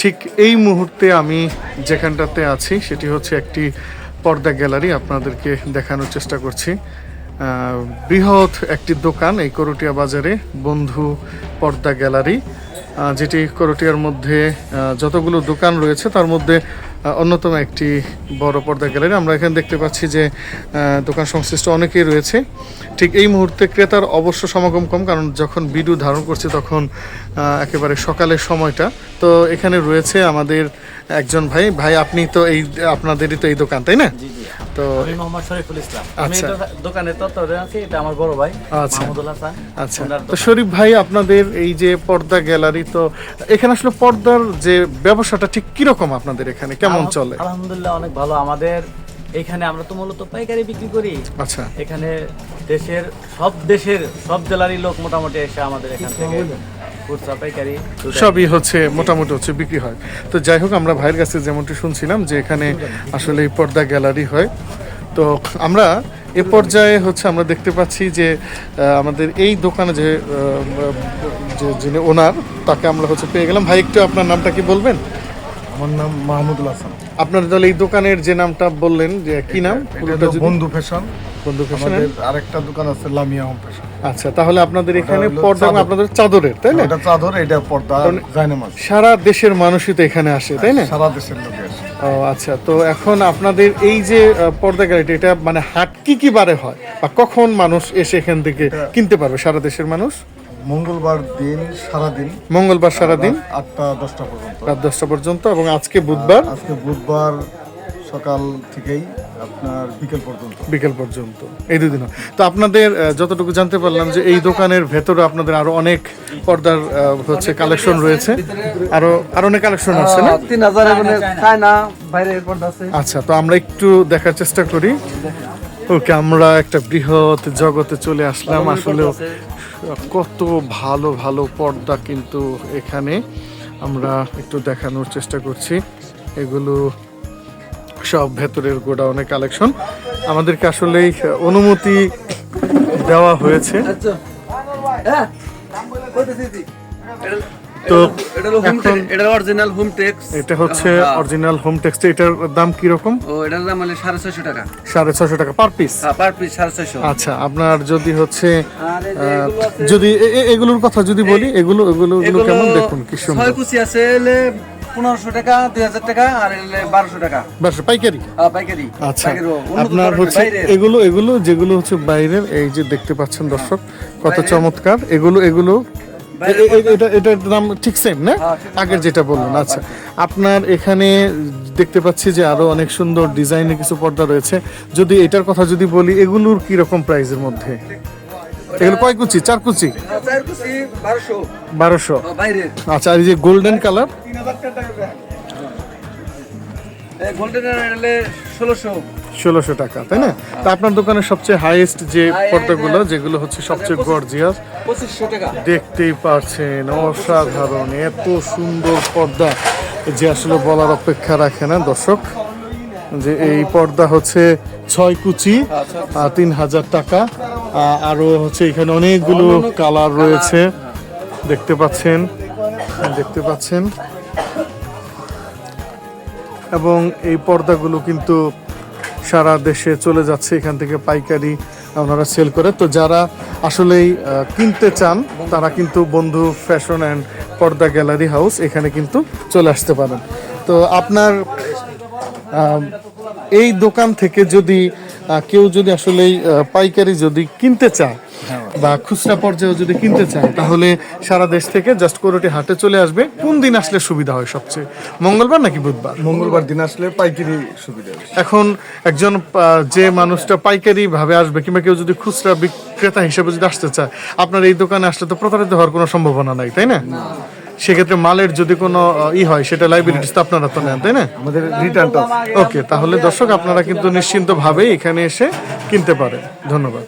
ঠিক এই মুহূর্তে আমি যেখানটাতে আছি, সেটি হচ্ছে একটি পর্দা গ্যালারি আপনাদেরকে দেখানোর চেষ্টা করছি। বৃহৎ একটি দোকান এই করটিয়া বাজারে বন্ধু পর্দা গ্যালারি। যেটি করটিয়ার মধ্যে যতগুলো দোকান রয়েছে, তার মধ্যে অন্যতম একটি বড় পর্দা গ্যালারি। আমরা এখানে দেখতে পাচ্ছি যে দোকান সংশ্লিষ্ট অনেকেই রয়েছে। ঠিক এই মুহূর্তে ক্রেতার অবশ্য সমাগম কম, কারণ যখন বিডু ধারণ করছে তখন একেবারে সকালের সময়টা। তো এখানে রয়েছে আমাদের একজন ভাই। ভাই, আপনি তো এই, আপনাদেরই তো এই দোকান, তাই না? তো আমি মোহাম্মদ শরীফুল ইসলাম। আমি আচ্ছা। দোকানের তত্ত্বাবধানে আছি এটা আমার বড় ভাই আচ্ছা। মাহমুদুল হাসান আচ্ছা। তো শরীফ ভাই আপনাদের এই যে পর্দা গ্যালারি তো এখানে আসলে পর্দার যে ব্যবসাটা ঠিক কীরকম আপনাদের এখানে? কেমন চলে? আলহামদুলিল্লাহ অনেক ভালো। আমাদের এখানে আমরা তো মূলত পাইকারি বিক্রি করি। আচ্ছা। এখানে দেশের সব দেশের সব জেলারই লোক মোটামুটি এসে আমাদের এখান থেকে সবই হচ্ছে, মোটামুটি হচ্ছে বিক্রি হয়। তো যাই হোক, আমরা ভাইয়ের কাছে যেমনটি শুনছিলাম যে এখানে আসলে পর্দা গ্যালারি হয়। তো আমরা এ পর্যায়ে হচ্ছে আমরা দেখতে পাচ্ছি যে আমাদের এই দোকানে যে, যিনি ওনার, তাকে আমরা হচ্ছে পেয়ে গেলাম। ভাই, একটু আপনার নামটা কি বলবেন? আমার নাম মাহমুদুল হাসান। আপনার তাহলে এই দোকানের যে নামটা বললেন যে কি নাম? পুরোটা বন্ধু ফ্যাশন। বন্ধু? আমাদের আরেকটা দোকান আছে লামিয়া হোম ফ্যাশন। আচ্ছা তাহলে আপনাদের এখানে পর্দা আপনাদের চাদরের তাই না? এটা চাদর এটা পর্দা জায়নামাজ। সারা দেশের মানুষই তো এখানে আসে তাই না? সারা দেশের লোকে আসে। ও আচ্ছা তো এখন আপনাদের এই যে পর্দা গ্যালারিটা এটা মানে হাট কি কি বারে হয়? বা কখন মানুষ এসে এখান থেকে কিনতে পারবে? সারা দেশের মানুষ? মঙ্গলবার দিন সারাদিন। মঙ্গলবার সারাদিন? আটটা দশটা পর্যন্ত। রাত দশটা পর্যন্ত এবং আজকে বুধবার? আজকে বুধবার সকাল থেকেই আপনার বিকেল পর্যন্ত। বিকেল পর্যন্ত। এই দুদিন তো আপনাদের যতটুকু জানতে পারলাম যে এই দোকানের ভেতরে আপনাদের আরও অনেক পর্দার হচ্ছে কালেকশন রয়েছে। আরও আরও অনেক কালেকশন আছে না? তিন হাজার মানে চায়না বাইরে পর্দা আছে। আচ্ছা তো আমরা একটু দেখার চেষ্টা করি। ওকে আমরা একটা বৃহৎ জগতে চলে আসলাম আসলে কত ভালো ভালো পর্দা কিন্তু এখানে আমরা একটু দেখানোর চেষ্টা করছি। এগুলো সব ভেতরের গোডাউনে কালেকশন। আমাদেরকে আসলেই অনুমতি দেওয়া হয়েছে। তো এখন- এটা অরিজিনাল হোম টেক্স এটা হচ্ছে অরিজিনাল হোম টেক্সট এটার দাম কীরকম? ও এটার দাম হলো সাড়ে ছয়শো টাকা। সাড়ে ছশো টাকা পার পিস হ্যাঁ পার পিস সাড়ে ছয়শো। আচ্ছা আপনার যদি হচ্ছে যদি এগুলোর কথা যদি বলি এগুলো এগুলো এগুলো কেমন দেখুন কি সুন্দর। ছয় কুচি আছে পনেরোশো টাকা দুই হাজার টাকা আর বারোশো টাকা। বাস পাইকারি? হ্যাঁ, পাইকারি। আচ্ছা আপনার হচ্ছে এগুলো এগুলো যেগুলো হচ্ছে বাইরের এই যে দেখতে পাচ্ছেন দর্শক কত চমৎকার। এগুলো এগুলো এটা এটার দাম ঠিক সেম না? হ্যাঁ, আগের যেটা বললেন আচ্ছা। আপনার এখানে দেখতে পাচ্ছি যে আরও অনেক সুন্দর ডিজাইনের কিছু পর্দা রয়েছে। যদি এটার কথা যদি বলি এগুলোর কি রকম প্রাইসের মধ্যে? এগুলো কয় কুচি? চার কুচি? হ্যাঁ, বারোশো। বারোশো। আচ্ছা আর এই যে গোল্ডেন কালার গোল্ডেন ষোলোশো। ষোলোশো টাকা তাই না? তা আপনার দোকানের সবচেয়ে হাইয়েস্ট যে পর্দাগুলো যেগুলো হচ্ছে সবচেয়ে গর্জিয়াস পঁচিশশো টাকা। দেখতেই পারছেন অসাধারণ এত সুন্দর পর্দা যে আসলে বলার অপেক্ষা রাখে না দর্শক যে এই পর্দা হচ্ছে ছয় কুচি তিন হাজার টাকা আহ, আরও হচ্ছে এখানে অনেকগুলো কালার রয়েছে। দেখতে পাচ্ছেন দেখতে পাচ্ছেন। এবং এই পর্দাগুলো কিন্তু সারা দেশে চলে যাচ্ছে, এখান থেকে পাইকারি ওনারা সেল করে। তো যারা আসলেই কিনতে চান, তারা কিন্তু Bandhu fashion and Parda gallery house এখানে কিন্তু চলে আসতে পারেন। তো আপনার এই দোকান থেকে যদি কেউ যদি আসলেই পাইকারি যদি কিনতে চায় বা খুচরা পর্যায়ে যদি কিনতে চায় তাহলে সারা দেশ থেকে জাস্ট কোরটি হাটে চলে আসবে। কোন দিন আসলে সুবিধা হয় সবচেয়ে? মঙ্গলবার নাকি বুধবার? মঙ্গলবার দিন আসলে পাইকারি সুবিধা এখন একজন যে মানুষটা পাইকারি ভাবে আসবে কিংবা কেউ যদি খুচরা বিক্রেতা হিসেবে যদি আসতে চায় আপনার এই দোকানে আসলে তো প্রতারিত হওয়ার কোনো সম্ভাবনা নাই তাই না? সেক্ষেত্রে মালের যদি কোনো ই হয় সেটা লাইবিলিটিস তো আপনারা তো নেন তাই না? আমাদের রিটার্নটা ওকে তাহলে দর্শক আপনারা কিন্তু নিশ্চিন্তভাবে এখানে এসে কিনতে পারেন। ধন্যবাদ।